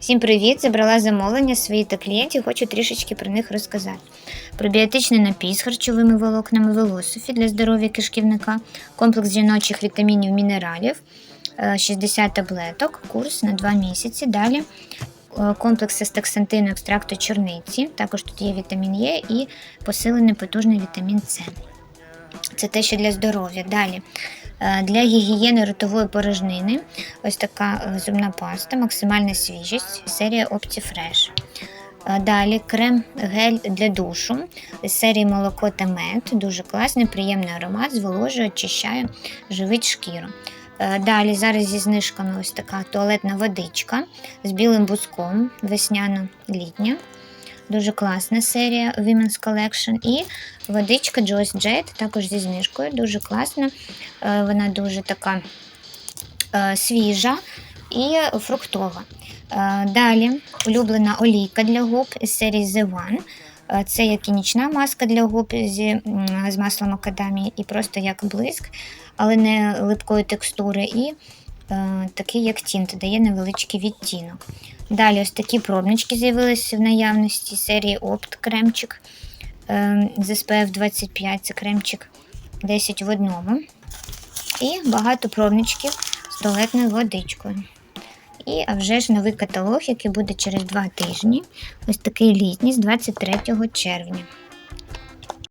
Всім привіт! Забрала замовлення свої та клієнтів, хочу трішечки про них розказати. Пробіотичний напій з харчовими волокнами Велософі для здоров'я кишківника, комплекс жіночих вітамінів мінералів, е, 60 таблеток, курс на 2 місяці. Далі е, комплекс астаксантину екстракту чорниці. Також тут є вітамін Е і посилений потужний вітамін С. Це те, що для здоров'я. Далі е, для гігієни ротової порожнини ось така е, зубна паста, максимальна свіжість, серія OptiFresh. Е, Далі крем гель для душу з серії молоко та мед. Дуже класний, приємний аромат, зволожує, очищає, живить шкіру. Е, Далі зараз зі знижками ось така туалетна водичка з білим буском, весняно-літня. Дуже класна серія Women's Collection. І водичка Joyce Jade, також зі знижкою. Дуже класна. Е, Вона дуже така е, свіжа і фруктова. Е, Далі улюблена олійка для губ із серії The One. Це як і нічна маска для губ зі, з маслом макадамії і просто як блиск, але не липкої текстури. І такий як тінт, дає невеличкий відтінок. Далі ось такі пробнички з'явилися в наявності серії Опт кремчик е, з SPF 25, це кремчик 10 в одному. І багато пробничків з туалетною водичкою. І а вже ж новий каталог, який буде через два тижні. Ось такий літній з 23 червня.